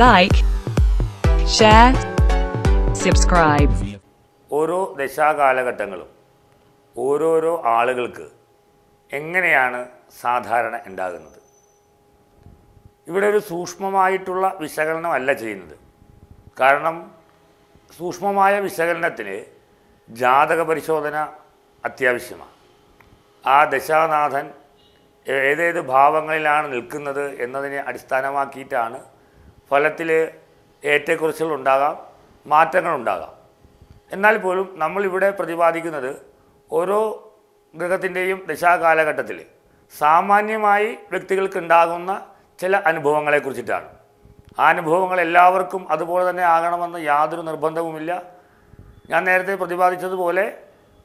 like, share, subscribe. ഓരോ ദശാകാലഘട്ടങ്ങളും ഓരോരോ ആളുകൾക്ക് എങ്ങനെയാണ് സാധാരണ ഉണ്ടാകുന്നത്? ഇവിടെ ഒരു സൂക്ഷ്മമായിട്ടുള്ള വിശകലനമല്ല ചെയ്യുന്നത്. കാരണം സൂക്ഷ്മമായ വിശകലനത്തിന് ജാതക പരിശോധന അത്യാവശ്യമാണ്. ആ ദശാനാഥൻ ഏതേത് ഭാവങ്ങളിലാണ് നിൽക്കുന്നത് എന്നതിനെ അടിസ്ഥാനമാക്കിയിട്ടാണ് ഫലത്തിൽ ഏറ്റക്കുറച്ചുകൾ ഉണ്ടാകാം മാറ്റങ്ങളുണ്ടാകാം. എന്നാൽ പോലും നമ്മളിവിടെ പ്രതിപാദിക്കുന്നത് ഓരോ ഗ്രഹത്തിന്റെയും ദശാകാലഘട്ടത്തിൽ സാമാന്യമായി വ്യക്തികൾക്ക് ഉണ്ടാകുന്ന ചില അനുഭവങ്ങളെക്കുറിച്ചിട്ടാണ്. ആ അനുഭവങ്ങൾ എല്ലാവർക്കും അതുപോലെ തന്നെ ആകണമെന്ന് യാതൊരു നിർബന്ധവുമില്ല. ഞാൻ നേരത്തെ പ്രതിപാദിച്ചതുപോലെ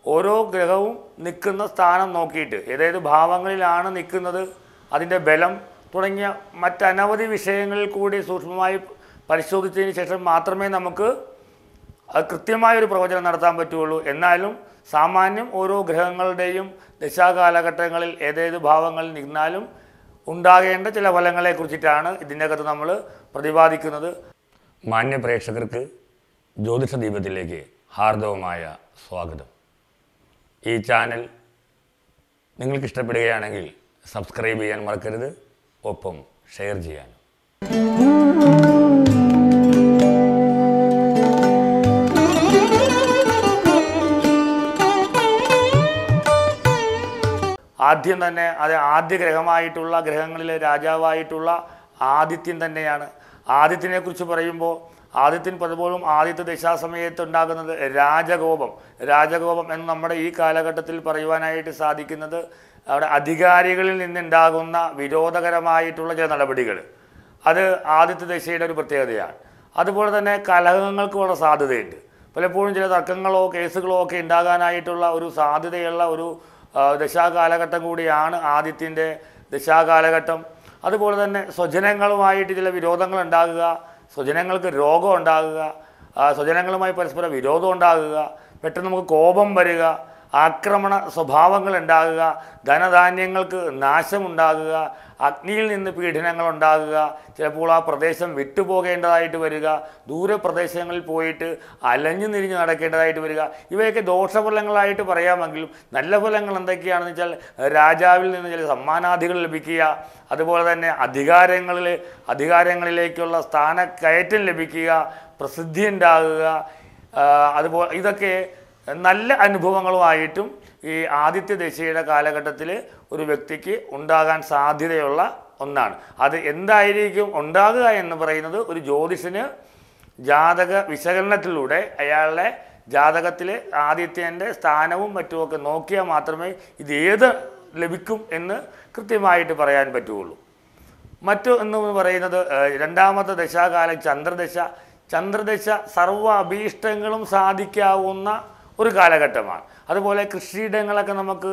ഓരോ ഗ്രഹവും നിൽക്കുന്ന സ്ഥാനം നോക്കിയിട്ട് ഏതേത് ഭാവങ്ങളിലാണ് നിൽക്കുന്നത് അതിന്റെ ബലം തുടങ്ങിയ മറ്റനവധി വിഷയങ്ങളിൽ കൂടി സൂക്ഷ്മമായി പരിശോധിച്ചതിന് ശേഷം മാത്രമേ നമുക്ക് അത് കൃത്യമായൊരു പ്രവചനം നടത്താൻ പറ്റുള്ളൂ. എന്നാലും സാമാന്യം ഓരോ ഗ്രഹങ്ങളുടെയും ദശാകാലഘട്ടങ്ങളിൽ ഏതേത് ഭാവങ്ങളിൽ നിന്നാലും ഉണ്ടാകേണ്ട ചില ഫലങ്ങളെക്കുറിച്ചിട്ടാണ് ഇതിന്റെ അകത്ത് നമ്മൾ പ്രതിപാദിക്കുന്നത്. മാന്യ പ്രേക്ഷകർക്ക് ജ്യോതിഷ ദീപത്തിലേക്ക് ഹാർദവമായ സ്വാഗതം. ഈ ചാനൽ നിങ്ങൾക്കിഷ്ടപ്പെടുകയാണെങ്കിൽ സബ്സ്ക്രൈബ് ചെയ്യാൻ മറക്കരുത്. ഒപ്പം ഷെയർ ചെയ്യാനും. ആദ്യം തന്നെ അത് ആദ്യ ഗ്രഹമായിട്ടുള്ള ഗ്രഹങ്ങളിലെ രാജാവായിട്ടുള്ള ആദിത്യൻ തന്നെയാണ്. ആദിത്യനെ കുറിച്ച് പറയുമ്പോൾ ആദിത്യൻ പലപ്പോഴും ആദ്യത്തെ ദശാസമയത്ത് ഉണ്ടാകുന്നത് രാജകോപം. രാജകോപം എന്ന് നമ്മുടെ ഈ കാലഘട്ടത്തിൽ പറയുവാനായിട്ട് സാധിക്കുന്നത് അവിടെ അധികാരികളിൽ നിന്നുണ്ടാകുന്ന വിരോധകരമായിട്ടുള്ള ചില നടപടികൾ. അത് ആദ്യത്തെ ദശയുടെ ഒരു പ്രത്യേകതയാണ്. അതുപോലെ തന്നെ കലഹങ്ങൾക്കുള്ള സാധ്യതയുണ്ട്. പലപ്പോഴും ചില തർക്കങ്ങളോ കേസുകളോ ഒക്കെ ഉണ്ടാകാനായിട്ടുള്ള ഒരു സാധ്യതയുള്ള ഒരു ദശാകാലഘട്ടം കൂടിയാണ് ആദിത്യന്റെ ദശാകാലഘട്ടം. അതുപോലെ തന്നെ സ്വജനങ്ങളുമായിട്ട് ചില വിരോധങ്ങൾ ഉണ്ടാകുക സ്വജനങ്ങൾക്ക് രോഗം ഉണ്ടാകുക സ്വജനങ്ങളുമായി പരസ്പര വിരോധം ഉണ്ടാകുക പെട്ടെന്ന് നമുക്ക് കോപം വരിക ആക്രമണ സ്വഭാവങ്ങൾ ഉണ്ടാകുക ധനധാന്യങ്ങൾക്ക് നാശമുണ്ടാകുക അഗ്നിയിൽ നിന്ന് പീഡനങ്ങൾ ഉണ്ടാകുക ചിലപ്പോൾ ആ പ്രദേശം വിട്ടുപോകേണ്ടതായിട്ട് വരിക ദൂരപ്രദേശങ്ങളിൽ പോയിട്ട് അലഞ്ഞു തിരിഞ്ഞ് നടക്കേണ്ടതായിട്ട് വരിക. ഇവയൊക്കെ ദോഷഫലങ്ങളായിട്ട് പറയാമെങ്കിലും നല്ല ഫലങ്ങൾ എന്തൊക്കെയാണെന്ന് വെച്ചാൽ രാജാവിൽ നിന്ന് ചില സമ്മാനാധികൾ ലഭിക്കുക അതുപോലെ തന്നെ അധികാരങ്ങളിൽ അധികാരങ്ങളിലേക്കുള്ള സ്ഥാനക്കയറ്റം ലഭിക്കുക പ്രസിദ്ധി ഉണ്ടാകുക അതുപോലെ ഇതൊക്കെ നല്ല അനുഭവങ്ങളുമായിട്ടും ഈ ആദിത്യ ദശയുടെ കാലഘട്ടത്തിൽ ഒരു വ്യക്തിക്ക് ഉണ്ടാകാൻ സാധ്യതയുള്ള ഒന്നാണ്. അത് എന്തായിരിക്കും ഉണ്ടാകുക എന്ന് പറയുന്നത് ഒരു ജ്യോതിഷന് ജാതക വിശകലനത്തിലൂടെ അയാളുടെ ജാതകത്തിൽ ആദിത്യന്റെ സ്ഥാനവും മറ്റുമൊക്കെ നോക്കിയാൽ മാത്രമേ ഇത് ഏത് ലഭിക്കും എന്ന് കൃത്യമായിട്ട് പറയാൻ പറ്റുകയുള്ളൂ. മറ്റു എന്ന് പറയുന്നത് രണ്ടാമത്തെ ദശാകാലം ചന്ദ്രദശ. ചന്ദ്രദശ സർവ അഭീഷ്ടങ്ങളും സാധിക്കാവുന്ന ഒരു കാലഘട്ടമാണ്. അതുപോലെ കൃഷിയിടങ്ങളൊക്കെ നമുക്ക്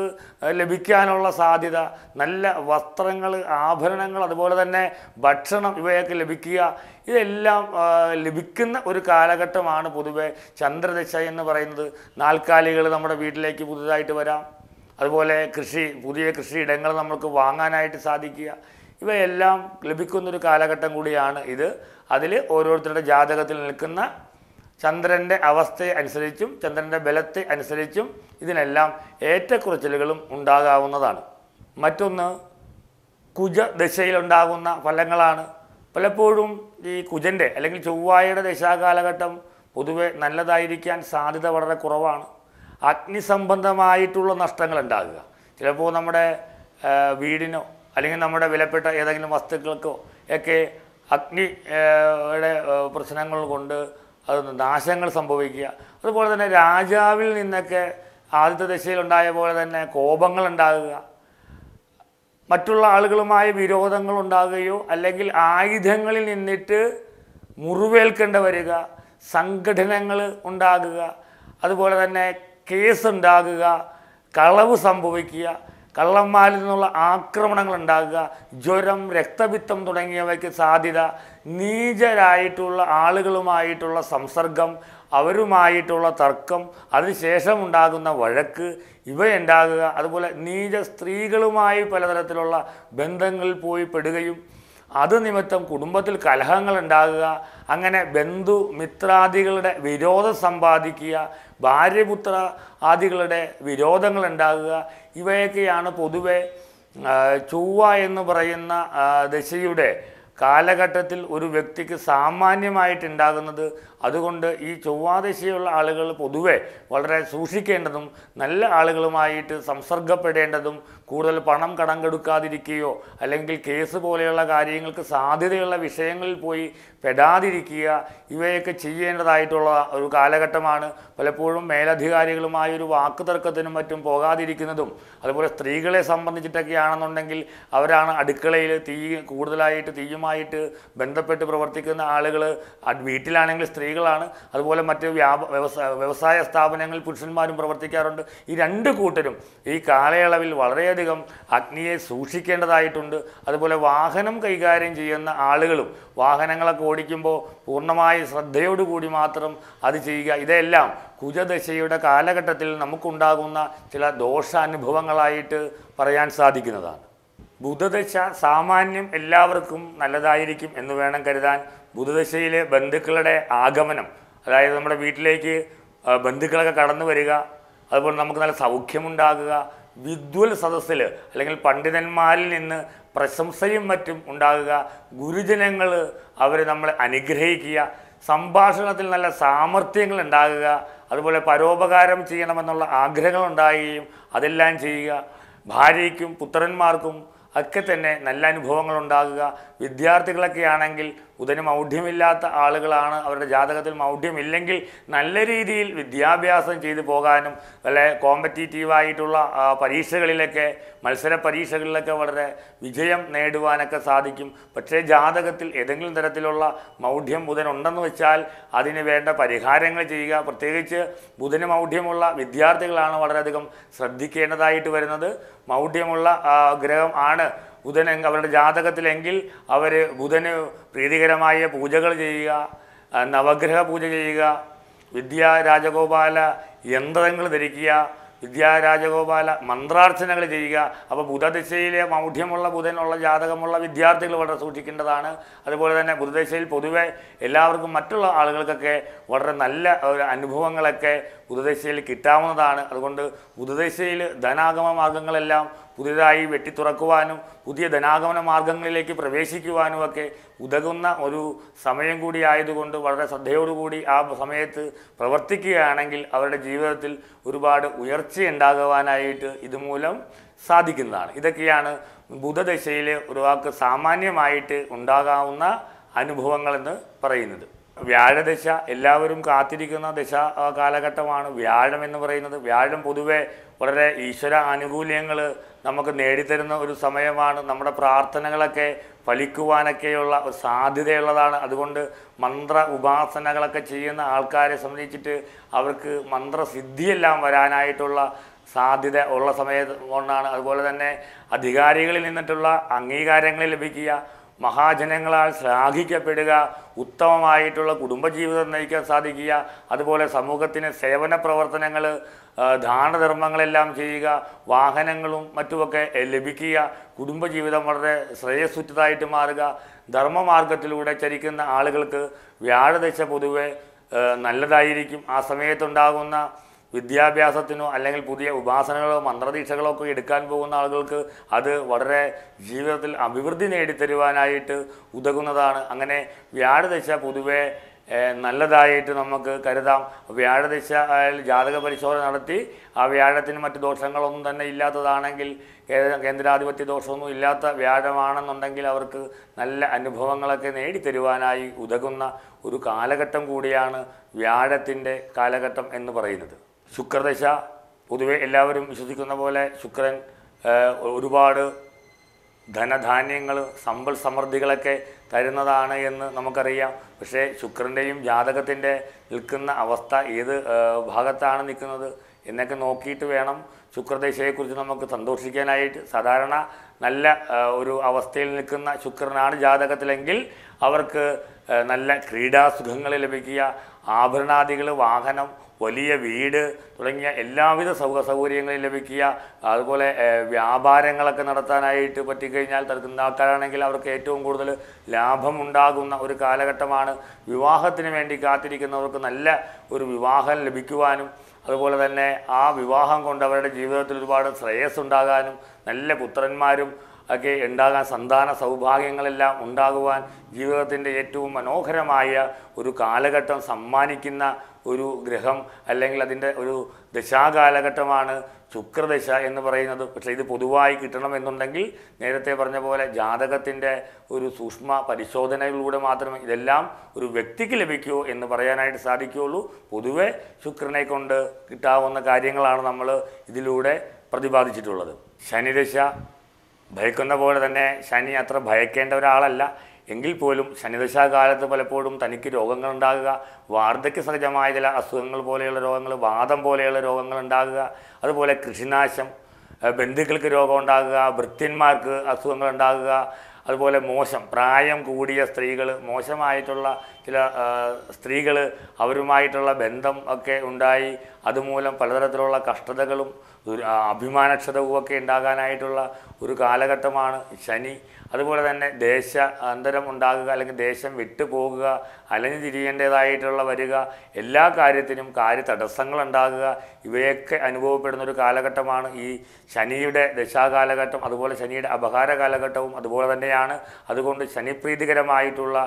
ലഭിക്കാനുള്ള സാധ്യത നല്ല വസ്ത്രങ്ങൾ ആഭരണങ്ങൾ അതുപോലെ തന്നെ ഭക്ഷണം ഇവയൊക്കെ ലഭിക്കുക ഇതെല്ലാം ലഭിക്കുന്ന ഒരു കാലഘട്ടമാണ് പൊതുവെ ചന്ദ്രദശ എന്ന് പറയുന്നത്. നാൽക്കാലികൾ നമ്മുടെ വീട്ടിലേക്ക് പുതുതായിട്ട് വരാം. അതുപോലെ കൃഷി പുതിയ കൃഷിയിടങ്ങൾ നമുക്ക് വാങ്ങാനായിട്ട് സാധിക്കുക. ഇവയെല്ലാം ലഭിക്കുന്നൊരു കാലഘട്ടം കൂടിയാണ് ഇത്. അതിൽ ഓരോരുത്തരുടെ ജാതകത്തിൽ നിൽക്കുന്ന ചന്ദ്രന്റെ അവസ്ഥയെ അനുസരിച്ചും ചന്ദ്രന്റെ ബലത്തെ അനുസരിച്ചും ഇതിനെല്ലാം ഏറ്റക്കുറച്ചിലുകളും ഉണ്ടാകാവുന്നതാണ്. മറ്റൊന്ന് കുജ ദശയിലുണ്ടാകുന്ന ഫലങ്ങളാണ്. പലപ്പോഴും ഈ കുജന്റെ അല്ലെങ്കിൽ ചൊവ്വായുടെ ദശാകാലഘട്ടം പൊതുവെ നല്ലതായിരിക്കാൻ സാധ്യത വളരെ കുറവാണ്. അഗ്നിസംബന്ധമായിട്ടുള്ള നഷ്ടങ്ങൾ ഉണ്ടാകുക. ചിലപ്പോൾ നമ്മുടെ വീടിനോ അല്ലെങ്കിൽ നമ്മുടെ വിലപ്പെട്ട ഏതെങ്കിലും വസ്തുക്കൾക്കോ ഒക്കെ അഗ്നിയുടെ പ്രശ്നങ്ങൾ കൊണ്ട് അത് നാശങ്ങൾ സംഭവിക്കുക. അതുപോലെ തന്നെ രാജാവിൽ നിന്നൊക്കെ ആദ്യത്തെ ദശയിലുണ്ടായ പോലെ തന്നെ കോപങ്ങൾ ഉണ്ടാകുക മറ്റുള്ള ആളുകളുമായി വിരോധങ്ങൾ ഉണ്ടാകുകയോ അല്ലെങ്കിൽ ആയുധങ്ങളിൽ നിന്നിട്ട് മുറിവേൽക്കേണ്ട വരിക സംഘടനകൾ ഉണ്ടാകുക അതുപോലെ തന്നെ കേസ് ഉണ്ടാകുക കളവ് സംഭവിക്കുക കള്ളന്മാരിൽ നിന്നുള്ള ആക്രമണങ്ങൾ ഉണ്ടാകുക ജ്വരം രക്തപിത്തം തുടങ്ങിയവയ്ക്ക് സാധ്യത നീചരായിട്ടുള്ള ആളുകളുമായിട്ടുള്ള സംസർഗം അവരുമായിട്ടുള്ള തർക്കം അതിനുശേഷം ഉണ്ടാകുന്ന വഴക്ക് ഇവയുണ്ടാകുക. അതുപോലെ നീച സ്ത്രീകളുമായി പലതരത്തിലുള്ള ബന്ധങ്ങളിൽ പോയി പെടുകയും അത് നിമിത്തം കുടുംബത്തിൽ കലഹങ്ങൾ ഉണ്ടാകുക അങ്ങനെ ബന്ധു മിത്രാദികളുടെ വിരോധം സമ്പാദിക്കുക ഭാര്യപുത്ര ആദികളുടെ വിരോധങ്ങൾ ഉണ്ടാകുക ഇവയൊക്കെയാണ് പൊതുവെ ചൊവ്വ എന്ന് പറയുന്ന ദശയുടെ കാലഘട്ടത്തിൽ ഒരു വ്യക്തിക്ക് സാമാന്യമായിട്ടുണ്ടാകുന്നത് അതുകൊണ്ട് ഈ ചൊവ്വാദശയുള്ള ആളുകൾ പൊതുവെ വളരെ സൂക്ഷിക്കേണ്ടതും നല്ല ആളുകളുമായിട്ട് സംസർഗപ്പെടേണ്ടതും കൂടുതൽ പണം കടം കെടുക്കാതിരിക്കുകയോ അല്ലെങ്കിൽ കേസ് പോലെയുള്ള കാര്യങ്ങൾക്ക് സാധ്യതയുള്ള വിഷയങ്ങളിൽ പോയി പെടാതിരിക്കുക ഇവയൊക്കെ ചെയ്യേണ്ടതായിട്ടുള്ള ഒരു കാലഘട്ടമാണ്. പലപ്പോഴും മേലധികാരികളുമായ ഒരു വാക്ക് തർക്കത്തിനും മറ്റും പോകാതിരിക്കുന്നതും അതുപോലെ സ്ത്രീകളെ സംബന്ധിച്ചിട്ടൊക്കെ ആണെന്നുണ്ടെങ്കിൽ അവരാണ് അടുക്കളയിൽ തീ കൂടുതലായിട്ട് തീയുമായിട്ട് ബന്ധപ്പെട്ട് പ്രവർത്തിക്കുന്ന ആളുകൾ വീട്ടിലാണെങ്കിൽ സ്ത്രീകളാണ്. അതുപോലെ മറ്റ് വ്യാപ വ്യവസായ വ്യവസായ സ്ഥാപനങ്ങളിൽ പുരുഷന്മാരും പ്രവർത്തിക്കാറുണ്ട്. ഈ രണ്ട് കൂട്ടരും ഈ കാലയളവിൽ വളരെയധികം അഗ്നിയെ സൂക്ഷിക്കേണ്ടതായിട്ടുണ്ട്. അതുപോലെ വാഹനം കൈകാര്യം ചെയ്യുന്ന ആളുകളും വാഹനങ്ങളൊക്കെ ഓടിക്കുമ്പോൾ പൂർണമായി ശ്രദ്ധയോടുകൂടി മാത്രം അത് ചെയ്യുക. ഇതെല്ലാം കുജദശയുടെ കാലഘട്ടത്തിൽ നമുക്കുണ്ടാകുന്ന ചില ദോഷാനുഭവങ്ങളായിട്ട് പറയാൻ സാധിക്കുന്നതാണ്. ബുധദശ സാമാന്യം എല്ലാവർക്കും നല്ലതായിരിക്കും എന്ന് വേണം കരുതാൻ ബുധദശയിലെ ബന്ധുക്കളുടെ ആഗമനം. അതായത് നമ്മുടെ വീട്ടിലേക്ക് ബന്ധുക്കളൊക്കെ കടന്നു വരിക അതുപോലെ നമുക്ക് നല്ല സൗഖ്യമുണ്ടാകുക വിദ്വൽ സദസ്സിൽ അല്ലെങ്കിൽ പണ്ഡിതന്മാരിൽ നിന്ന് പ്രശംസയും മറ്റും ഉണ്ടാകുക ഗുരുജനങ്ങൾ അവർ നമ്മളെ അനുഗ്രഹിക്കുക സംഭാഷണത്തിൽ നല്ല സാമർഥ്യങ്ങൾ ഉണ്ടാകുക അതുപോലെ പരോപകാരം ചെയ്യണമെന്നുള്ള ആഗ്രഹങ്ങൾ ഉണ്ടാകുകയും അതെല്ലാം ചെയ്യുക. ഭാര്യയ്ക്കും പുത്രന്മാർക്കും ഒക്കെ തന്നെ നല്ല അനുഭവങ്ങൾ ഉണ്ടാകുക വിദ്യാർത്ഥികളൊക്കെ ആണെങ്കിൽ ബുധന് മൗഢ്യമില്ലാത്ത ആളുകളാണ് അവരുടെ ജാതകത്തിൽ മൗഢ്യമില്ലെങ്കിൽ നല്ല രീതിയിൽ വിദ്യാഭ്യാസം ചെയ്തു പോകാനും വളരെ കോമ്പറ്റീറ്റീവായിട്ടുള്ള പരീക്ഷകളിലൊക്കെ മത്സര പരീക്ഷകളിലൊക്കെ വളരെ വിജയം നേടുവാനൊക്കെ സാധിക്കും. പക്ഷേ ജാതകത്തിൽ ഏതെങ്കിലും തരത്തിലുള്ള മൗഢ്യം ബുധൻ ഉണ്ടെന്ന് വെച്ചാൽ അതിന് വേണ്ട പരിഹാരങ്ങൾ ചെയ്യുക. പ്രത്യേകിച്ച് ബുധന് മൗഢ്യമുള്ള വിദ്യാർത്ഥികളാണ് വളരെയധികം ശ്രദ്ധിക്കേണ്ടതായിട്ട് വരുന്നത്. മൗഢ്യമുള്ള ഗ്രഹം ആണ് ബുധൻ അവരുടെ ജാതകത്തിലെങ്കിൽ അവർ ബുധന് പ്രീതികരമായ പൂജകൾ ചെയ്യുക നവഗ്രഹ പൂജ ചെയ്യുക വിദ്യാ രാജഗോപാല യന്ത്രങ്ങൾ ധരിക്കുക വിദ്യാ രാജഗോപാല മന്ത്രാർച്ചനകൾ ചെയ്യുക. അപ്പോൾ ബുധദിശയിലെ മൗഢ്യമുള്ള ബുധനുള്ള ജാതകമുള്ള വിദ്യാർത്ഥികൾ വളരെ സൂക്ഷിക്കേണ്ടതാണ്. അതുപോലെ തന്നെ ബുധദിശയിൽ പൊതുവെ എല്ലാവർക്കും മറ്റുള്ള ആളുകൾക്കൊക്കെ വളരെ നല്ല അനുഭവങ്ങളൊക്കെ ബുധദിശയിൽ കിട്ടാവുന്നതാണ്. അതുകൊണ്ട് പുതുദശയിൽ ധനാഗമ മാർഗങ്ങളെല്ലാം പുതിയതായി വെട്ടിത്തുറക്കുവാനും പുതിയ ധനാഗമന മാർഗങ്ങളിലേക്ക് പ്രവേശിക്കുവാനും ഒക്കെ ഉതകുന്ന ഒരു സമയം കൂടി ആയതുകൊണ്ട് വളരെ ശ്രദ്ധയോടുകൂടി ആ സമയത്ത് പ്രവർത്തിക്കുകയാണെങ്കിൽ അവരുടെ ജീവിതത്തിൽ ഒരുപാട് ഉയർച്ചയുണ്ടാകുവാനായിട്ട് ഇതുമൂലം സാധിക്കുന്നതാണ്. ഇതൊക്കെയാണ് ബുധദശയിൽ ഒരാൾക്ക് സാമാന്യമായിട്ട് ഉണ്ടാകാവുന്ന അനുഭവങ്ങളെന്ന് പറയുന്നത്. വ്യാഴദശ എല്ലാവരും കാത്തിരിക്കുന്ന ദശ കാലഘട്ടമാണ്. വ്യാഴം എന്ന് പറയുന്നത് വ്യാഴം പൊതുവെ വളരെ ഈശ്വര ആനുകൂല്യങ്ങൾ നമുക്ക് നേടിത്തരുന്ന ഒരു സമയമാണ്. നമ്മുടെ പ്രാർത്ഥനകളൊക്കെ ഫലിക്കുവാനൊക്കെയുള്ള ഒരു സാധ്യതയുള്ളതാണ്. അതുകൊണ്ട് മന്ത്ര ഉപാസനകളൊക്കെ ചെയ്യുന്ന ആൾക്കാരെ സംബന്ധിച്ചിട്ട് അവർക്ക് മന്ത്രസിദ്ധിയെല്ലാം വരാനായിട്ടുള്ള സാധ്യത ഉള്ള സമയം കൊണ്ടാണ്. അതുപോലെ തന്നെ അധികാരികളിൽ നിന്നിട്ടുള്ള അംഗീകാരങ്ങൾ ലഭിക്കുക മഹാജനങ്ങളാൽ ശ്ലാഘിക്കപ്പെടുക ഉത്തമമായിട്ടുള്ള കുടുംബജീവിതം നയിക്കാൻ സാധിക്കുക അതുപോലെ സമൂഹത്തിന് സേവന പ്രവർത്തനങ്ങൾ ദാനധർമ്മങ്ങളെല്ലാം ചെയ്യുക വാഹനങ്ങളും മറ്റുമൊക്കെ ലഭിക്കുക കുടുംബജീവിതം വളരെ ശ്രേയസ്സുറ്റതായിട്ട് മാറുക ധർമ്മമാർഗത്തിലൂടെ ചരിക്കുന്ന ആളുകൾക്ക് വ്യാഴദശ പൊതുവെ നല്ലതായിരിക്കും. ആ സമയത്തുണ്ടാകുന്ന വിദ്യാഭ്യാസത്തിനോ അല്ലെങ്കിൽ പുതിയ ഉപാസനകളോ മന്ത്രദീക്ഷകളോ ഒക്കെ എടുക്കാൻ പോകുന്ന ആളുകൾക്ക് അത് വളരെ ജീവിതത്തിൽ അഭിവൃദ്ധി നേടിത്തരുവാനായിട്ട് ഉതകുന്നതാണ്. അങ്ങനെ വ്യാഴദശ പൊതുവെ നല്ലതായിട്ട് നമുക്ക് കരുതാം. വ്യാഴദശ ജാതക പരിശോധന നടത്തി ആ വ്യാഴത്തിന് മറ്റ് ദോഷങ്ങളൊന്നും തന്നെ ഇല്ലാത്തതാണെങ്കിൽ കേന്ദ്രാധിപത്യ ദോഷമൊന്നും ഇല്ലാത്ത വ്യാഴമാണെന്നുണ്ടെങ്കിൽ അവർക്ക് നല്ല അനുഭവങ്ങളൊക്കെ നേടിത്തരുവാനായി ഉതകുന്ന ഒരു കാലഘട്ടം കൂടിയാണ് വ്യാഴത്തിന്റെ കാലഘട്ടം എന്ന് പറയുന്നത്. ശുക്രദശ പൊതുവെ എല്ലാവരും വിശ്വസിക്കുന്ന പോലെ ശുക്രൻ ഒരുപാട് ധനധാന്യങ്ങൾ സമ്പൽ സമൃദ്ധികളൊക്കെ തരുന്നതാണ് എന്ന് നമുക്കറിയാം. പക്ഷേ ശുക്രന്റെയും ജാതകത്തിന്റെ നിൽക്കുന്ന അവസ്ഥ ഏത് ഭാഗത്താണ് നിൽക്കുന്നത് എന്നൊക്കെ നോക്കിയിട്ട് വേണം ശുക്രദശയെക്കുറിച്ച് നമുക്ക് സന്തോഷിക്കാനായിട്ട്. സാധാരണ നല്ല ഒരു അവസ്ഥയിൽ നിൽക്കുന്ന ശുക്രനാണ് ജാതകത്തിലെങ്കിൽ അവർക്ക് നല്ല ക്രീഡാസുഖങ്ങൾ ലഭിക്കുക ആഭരണാദികൾ വാഹനം വലിയ വീട് തുടങ്ങിയ എല്ലാവിധ സൗക സൗകര്യങ്ങളും ലഭിക്കുക. അതുപോലെ വ്യാപാരങ്ങളൊക്കെ നടത്താനായിട്ട് പറ്റിക്കഴിഞ്ഞാൽ തടുക്കുന്ന ആൾക്കാരാണെങ്കിൽ അവർക്ക് ഏറ്റവും കൂടുതൽ ലാഭം ഉണ്ടാകുന്ന ഒരു കാലഘട്ടമാണ്. വിവാഹത്തിന് വേണ്ടി കാത്തിരിക്കുന്നവർക്ക് നല്ല ഒരു വിവാഹം ലഭിക്കുവാനും അതുപോലെ തന്നെ ആ വിവാഹം കൊണ്ട് അവരുടെ ജീവിതത്തിൽ ഒരുപാട് ശ്രേയസ് ഉണ്ടാകാനും നല്ല പുത്രന്മാരും ഒക്കെ ഉണ്ടാകാൻ സന്താന സൗഭാഗ്യങ്ങളെല്ലാം ഉണ്ടാകുവാൻ ജീവിതത്തിന്റെ ഏറ്റവും മനോഹരമായ ഒരു കാലഘട്ടം സമ്മാനിക്കുന്ന ഒരു ഗ്രഹം അല്ലെങ്കിൽ അതിന്റെ ഒരു ദശാകാലഘട്ടമാണ് ശുക്രദശ എന്ന് പറയുന്നത്. പക്ഷേ ഇത് പൊതുവായി കിട്ടണമെന്നുണ്ടെങ്കിൽ നേരത്തെ പറഞ്ഞ പോലെ ജാതകത്തിന്റെ ഒരു സൂക്ഷ്മ പരിശോധനയിലൂടെ മാത്രമേ ഇതെല്ലാം ഒരു വ്യക്തിക്ക് ലഭിക്കൂ എന്ന് പറയാനായിട്ട് സാധിക്കുകയുള്ളൂ. പൊതുവെ ശുക്രനെ കൊണ്ട് കിട്ടാവുന്ന കാര്യങ്ങളാണ് നമ്മൾ ഇതിലൂടെ പ്രതിപാദിച്ചിട്ടുള്ളത്. ശനിദശ ഭയക്കുന്ന പോലെ തന്നെ ശനി അത്ര ഭയക്കേണ്ട ഒരാളല്ല. എങ്കിൽ പോലും ശനിദശാകാലത്ത് പലപ്പോഴും തനിക്ക് രോഗങ്ങൾ ഉണ്ടാകുക വാർദ്ധക്യ സഹജമായ ചില അസുഖങ്ങൾ പോലെയുള്ള രോഗങ്ങൾ വാദം പോലെയുള്ള രോഗങ്ങൾ ഉണ്ടാകുക. അതുപോലെ കൃഷിനാശം ബന്ധുക്കൾക്ക് രോഗം ഉണ്ടാകുക ഭൃത്യന്മാർക്ക് അസുഖങ്ങൾ ഉണ്ടാകുക. അതുപോലെ മോശം പ്രായം കൂടിയ സ്ത്രീകൾ മോശമായിട്ടുള്ള ചില സ്ത്രീകൾ അവരുമായിട്ടുള്ള ബന്ധം ഒക്കെ ഉണ്ടായി. അതുമൂലം പലതരത്തിലുള്ള കഷ്ടതകളും അഭിമാനക്ഷതവും ഒക്കെ ഉണ്ടാകാനായിട്ടുള്ള ഒരു കാലഘട്ടമാണ് ശനി. അതുപോലെ തന്നെ ദേശ അന്തരം ഉണ്ടാകുക അല്ലെങ്കിൽ ദേശം വിട്ടുപോകുക അലഞ്ഞു തിരിയേണ്ടതായിട്ടുള്ള വരിക എല്ലാ കാര്യത്തിനും കാര്യ തടസ്സങ്ങൾ ഉണ്ടാകുക ഇവയൊക്കെ അനുഭവപ്പെടുന്ന ഒരു കാലഘട്ടമാണ് ഈ ശനിയുടെ ദശാകാലഘട്ടം അതുപോലെ ശനിയുടെ അപകാര കാലഘട്ടവും അതുപോലെ തന്നെയാണ്. അതുകൊണ്ട് ശനിപ്രീതികരമായിട്ടുള്ള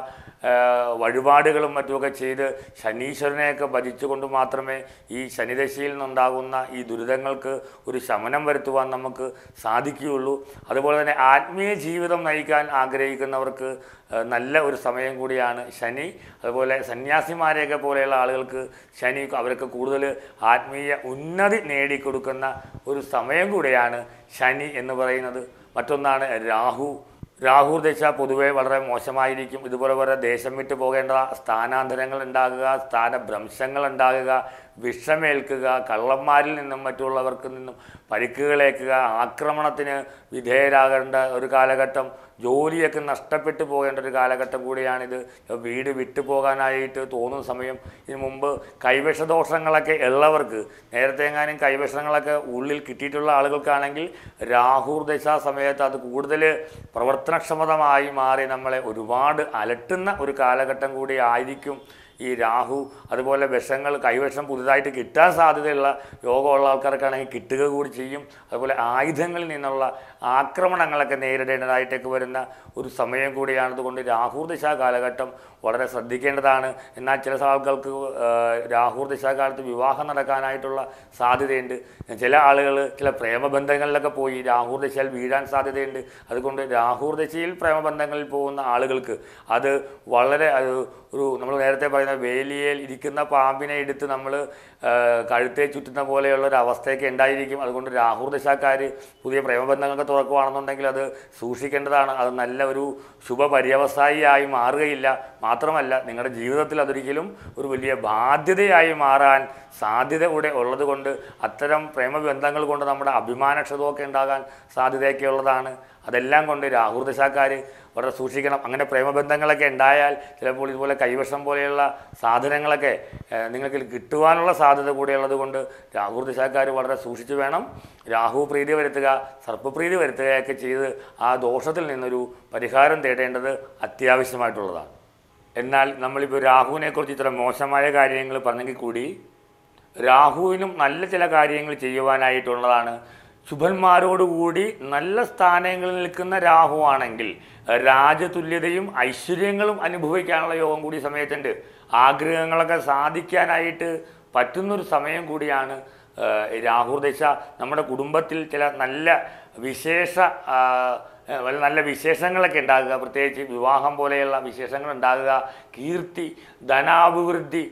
വഴിപാടുകളും മറ്റുമൊക്കെ ചെയ്ത് ശനീശ്വരനെയൊക്കെ ഭജിച്ചുകൊണ്ട് മാത്രമേ ഈ ശനിദശയിൽ നിന്നുണ്ടാകുന്ന ഈ ദുരിതങ്ങൾക്ക് ഒരു ശമനം വരുത്തുവാൻ നമുക്ക് സാധിക്കുകയുള്ളൂ. അതുപോലെ തന്നെ ആത്മീയ ജീവിതം നയിക്കാൻ ആഗ്രഹിക്കുന്നവർക്ക് നല്ല ഒരു സമയം കൂടിയാണ് ശനി. അതുപോലെ സന്യാസിമാരെയൊക്കെ പോലെയുള്ള ആളുകൾക്ക് ശനി അവർക്ക് കൂടുതൽ ആത്മീയ ഉന്നതി നേടിക്കൊടുക്കുന്ന ഒരു സമയം കൂടിയാണ് ശനി എന്ന് പറയുന്നത്. മറ്റൊന്നാണ് രാഹു. രാഹു ദശ പൊതുവെ വളരെ മോശമായിരിക്കും. ഇതുപോലെ പോലെ ദേശം വിട്ടു പോകേണ്ട സ്ഥാനാന്തരങ്ങൾ ഉണ്ടാകുക സ്ഥാനഭ്രംശങ്ങൾ ഉണ്ടാകുക വിഷമേൽക്കുക കള്ളന്മാരിൽ നിന്നും മറ്റുള്ളവർക്ക് നിന്നും പരിക്കുകളേക്കുക ആക്രമണത്തിന് വിധേയരാകേണ്ട ഒരു കാലഘട്ടം ജോലിയൊക്കെ നഷ്ടപ്പെട്ടു പോകേണ്ട ഒരു കാലഘട്ടം കൂടിയാണിത്. വീട് വിട്ടു പോകാനായിട്ട് തോന്നുന്ന സമയം ഇതിനു മുമ്പ് കൈവശദോഷങ്ങളൊക്കെ ഉള്ളവർക്ക് നേരത്തെ എങ്ങാനും കൈവശങ്ങളൊക്കെ ഉള്ളിൽ കിട്ടിയിട്ടുള്ള ആളുകൾക്കാണെങ്കിൽ രാഹുർ ദശാ സമയത്ത് അത് കൂടുതൽ പ്രവർത്തനക്ഷമതമായി മാറി നമ്മളെ ഒരുപാട് അലട്ടുന്ന ഒരു കാലഘട്ടം കൂടി ആയിരിക്കും. ഈ രാഹു അതുപോലെ വിഷങ്ങൾ കൈവശം പുതുതായിട്ട് കിട്ടാൻ സാധ്യതയുള്ള യോഗമുള്ള ആൾക്കാർക്കാണെങ്കിൽ കിട്ടുക കൂടി ചെയ്യും. അതുപോലെ ആയുധങ്ങളിൽ നിന്നുള്ള ആക്രമണങ്ങളൊക്കെ നേരിടേണ്ടതായിട്ടൊക്കെ വരുന്ന ഒരു സമയം കൂടിയാണ് അതുകൊണ്ട് ദിശ കാലഘട്ടം വളരെ ശ്രദ്ധിക്കേണ്ടതാണ്. എന്നാൽ ചില ആളുകൾക്ക് രാഹു ദശാകാലത്ത് വിവാഹം നടക്കാനായിട്ടുള്ള സാധ്യതയുണ്ട്. ചില ആളുകൾ ചില പ്രേമബന്ധങ്ങളിലൊക്കെ പോയി രാഹു ദിശയിൽ വീഴാൻ സാധ്യതയുണ്ട്. അതുകൊണ്ട് രാഹു ദിശയിൽ പ്രേമബന്ധങ്ങളിൽ പോകുന്ന ആളുകൾക്ക് അത് വളരെ ഒരു നമ്മൾ നേരത്തെ പറയുന്ന വേലിയേൽ ഇരിക്കുന്ന പാമ്പിനെ എടുത്ത് നമ്മൾ കഴുത്തെ ചുറ്റുന്ന പോലെയുള്ള ഒരു അവസ്ഥയൊക്കെ ഉണ്ടായിരിക്കും. അതുകൊണ്ട് രാഹു ദശാക്കാർ പുതിയ പ്രേമബന്ധങ്ങളൊക്കെ തുറക്കുകയാണെന്നുണ്ടെങ്കിൽ അത് സൂക്ഷിക്കേണ്ടതാണ്. അത് നല്ല ഒരു ശുഭപര്യവസായിയായി മാറുകയില്ല. മാത്രമല്ല നിങ്ങളുടെ ജീവിതത്തിൽ അതൊരിക്കലും ഒരു വലിയ ബാധ്യതയായി മാറാൻ സാധ്യത കൂടെ ഉള്ളതുകൊണ്ട് അത്തരം പ്രേമബന്ധങ്ങൾ കൊണ്ട് നമ്മുടെ അഭിമാനക്ഷതമൊക്കെ ഉണ്ടാകാൻ സാധ്യതയൊക്കെ ഉള്ളതാണ്. അതെല്ലാം കൊണ്ട് രാഹുർ ദശാക്കാർ വളരെ സൂക്ഷിക്കണം. അങ്ങനെ പ്രേമബന്ധങ്ങളൊക്കെ ഉണ്ടായാൽ ചിലപ്പോൾ ഇതുപോലെ കൈവശം പോലെയുള്ള സാധനങ്ങളൊക്കെ നിങ്ങൾക്ക് കിട്ടുവാനുള്ള സാധ്യത കൂടെയുള്ളത് കൊണ്ട് രാഹു ദിശാക്കാർ വളരെ സൂക്ഷിച്ചു വേണം. രാഹു പ്രീതി വരുത്തുക സർപ്പപ്രീതി വരുത്തുകയൊക്കെ ചെയ്ത് ആ ദോഷത്തിൽ നിന്നൊരു പരിഹാരം തേടേണ്ടത് അത്യാവശ്യമായിട്ടുള്ളതാണ്. എന്നാൽ നമ്മളിപ്പോൾ രാഹുവിനെക്കുറിച്ച് ഇത്ര മോശമായ കാര്യങ്ങൾ പറഞ്ഞെങ്കിൽ കൂടി രാഹുവിനും നല്ല ചില കാര്യങ്ങൾ ചെയ്യുവാനായിട്ടുള്ളതാണ് ശുഭന്മാരോടുകൂടി നല്ല സ്ഥാനങ്ങളിൽ നിൽക്കുന്ന രാഹു ആണെങ്കിൽ രാജതുല്യതയും ഐശ്വര്യങ്ങളും അനുഭവിക്കാനുള്ള യോഗം കൂടി സമയത്തുണ്ട്. ആഗ്രഹങ്ങളൊക്കെ സാധിക്കാനായിട്ട് പറ്റുന്നൊരു സമയം കൂടിയാണ് ഏഹ്, രാഹു നമ്മുടെ കുടുംബത്തിൽ ചില നല്ല വിശേഷ വളരെ നല്ല വിശേഷങ്ങളൊക്കെ ഉണ്ടാകുക. പ്രത്യേകിച്ച് വിവാഹം പോലെയുള്ള വിശേഷങ്ങൾ ഉണ്ടാകുക. കീർത്തി ധനാഭിവൃദ്ധി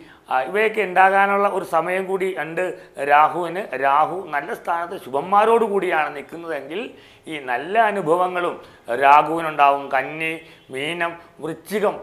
ഇവയൊക്കെ ഉണ്ടാകാനുള്ള ഒരു സമയം കൂടി ഉണ്ട് രാഹുവിന്. രാഹു നല്ല സ്ഥാനത്ത് ശുഭന്മാരോട് കൂടിയാണ് നിൽക്കുന്നതെങ്കിൽ ഈ നല്ല അനുഭവങ്ങളും രാഹുവിനുണ്ടാവും കന്നി മീനം വൃശ്ചികം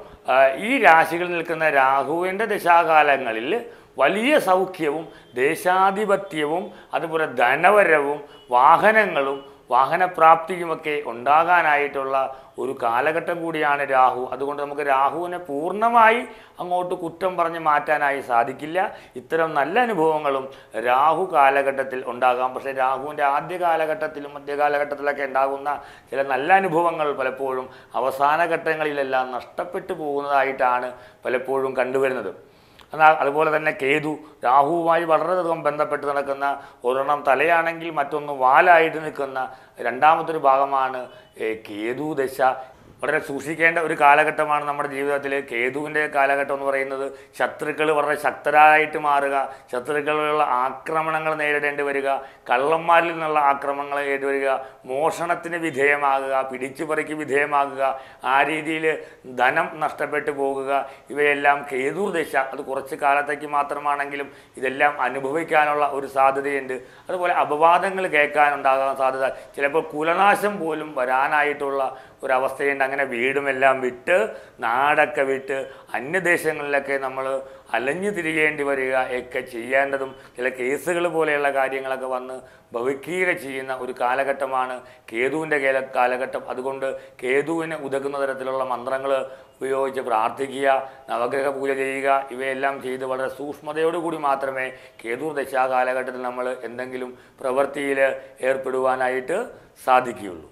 ഈ രാശികളിൽ നിൽക്കുന്ന രാഹുവിന്റെ ദശാകാലങ്ങളിൽ വലിയ സൗഖ്യവും ദേശാധിപത്യവും അതുപോലെ ധനവരവും വാഹനങ്ങളും വാഹനപ്രാപ്തിയുമൊക്കെ ഉണ്ടാകാനായിട്ടുള്ള ഒരു കാലഘട്ടം കൂടിയാണ് രാഹു. അതുകൊണ്ട് നമുക്ക് രാഹുവിനെ പൂർണമായി അങ്ങോട്ട് കുറ്റം പറഞ്ഞ് മാറ്റാനായി സാധിക്കില്ല. ഇത്തരം നല്ല അനുഭവങ്ങളും രാഹു കാലഘട്ടത്തിൽ ഉണ്ടാകാം. പക്ഷേ രാഹുവിന്റെ ആദ്യ കാലഘട്ടത്തിലും മധ്യകാലഘട്ടത്തിലൊക്കെ ഉണ്ടാകുന്ന ചില നല്ല അനുഭവങ്ങൾ പലപ്പോഴും അവസാന ഘട്ടങ്ങളിലെല്ലാം നഷ്ടപ്പെട്ടു പോകുന്നതായിട്ടാണ് പലപ്പോഴും കണ്ടുവരുന്നത്. എന്നാൽ അതുപോലെ തന്നെ കേതു രാഹുവുമായി വളരെയധികം ബന്ധപ്പെട്ട് നടക്കുന്ന ഒരെണ്ണം തലയാണെങ്കിൽ മറ്റൊന്ന് വാലായിട്ട് നിൽക്കുന്ന രണ്ടാമത്തൊരു ഭാഗമാണ് കേതു ദശ വളരെ സൂക്ഷിക്കേണ്ട ഒരു കാലഘട്ടമാണ് നമ്മുടെ ജീവിതത്തിൽ കേതുവിന്റെ കാലഘട്ടം എന്ന് പറയുന്നത് ശത്രുക്കൾ വളരെ ശക്തരായിട്ട് മാറുക ശത്രുക്കളുള്ള ആക്രമണങ്ങൾ നേരിടേണ്ടി വരിക കള്ളന്മാരിൽ നിന്നുള്ള ആക്രമണങ്ങൾ നേരിടേണ്ടി വരിക മോഷണത്തിന് വിധേയമാകുക പിടിച്ചുപറിക്ക് വിധേയമാകുക ആ രീതിയിൽ ധനം നഷ്ടപ്പെട്ടു പോകുക ഇവയെല്ലാം കേതു ദശ അത് കുറച്ച് കാലത്തേക്ക് മാത്രമാണെങ്കിലും ഇതെല്ലാം അനുഭവിക്കാനുള്ള ഒരു സാധ്യതയുണ്ട്. അതുപോലെ അപവാദങ്ങൾ കേൾക്കാനുണ്ടാകാൻ സാധ്യത ചിലപ്പോൾ കുലനാശം പോലും വരാനായിട്ടുള്ള ഒരവസ്ഥയുണ്ട്. അങ്ങനെ വീടുമെല്ലാം വിട്ട് നാടൊക്കെ വിട്ട് അന്യദേശങ്ങളിലൊക്കെ നമ്മൾ അലഞ്ഞു തിരിയേണ്ടി വരിക ഒക്കെ ചെയ്യേണ്ടതും ചില കേസുകൾ പോലെയുള്ള കാര്യങ്ങളൊക്കെ വന്ന് ഭവിക്കുക ചെയ്യുന്ന ഒരു കാലഘട്ടമാണ് കേതുവിന്റെ കേല കാലഘട്ടം. അതുകൊണ്ട് കേതുവിന് ഉതകുന്ന തരത്തിലുള്ള മന്ത്രങ്ങൾ ഉപയോഗിച്ച് പ്രാർത്ഥിക്കുക നവഗ്രഹ പൂജ ചെയ്യുക ഇവയെല്ലാം ചെയ്ത് വളരെ സൂക്ഷ്മതയോടുകൂടി മാത്രമേ കേതു ദശാ കാലഘട്ടത്തിൽ നമ്മൾ എന്തെങ്കിലും പ്രവൃത്തിയിൽ ഏർപ്പെടുവാനായിട്ട് സാധിക്കുകയുള്ളൂ.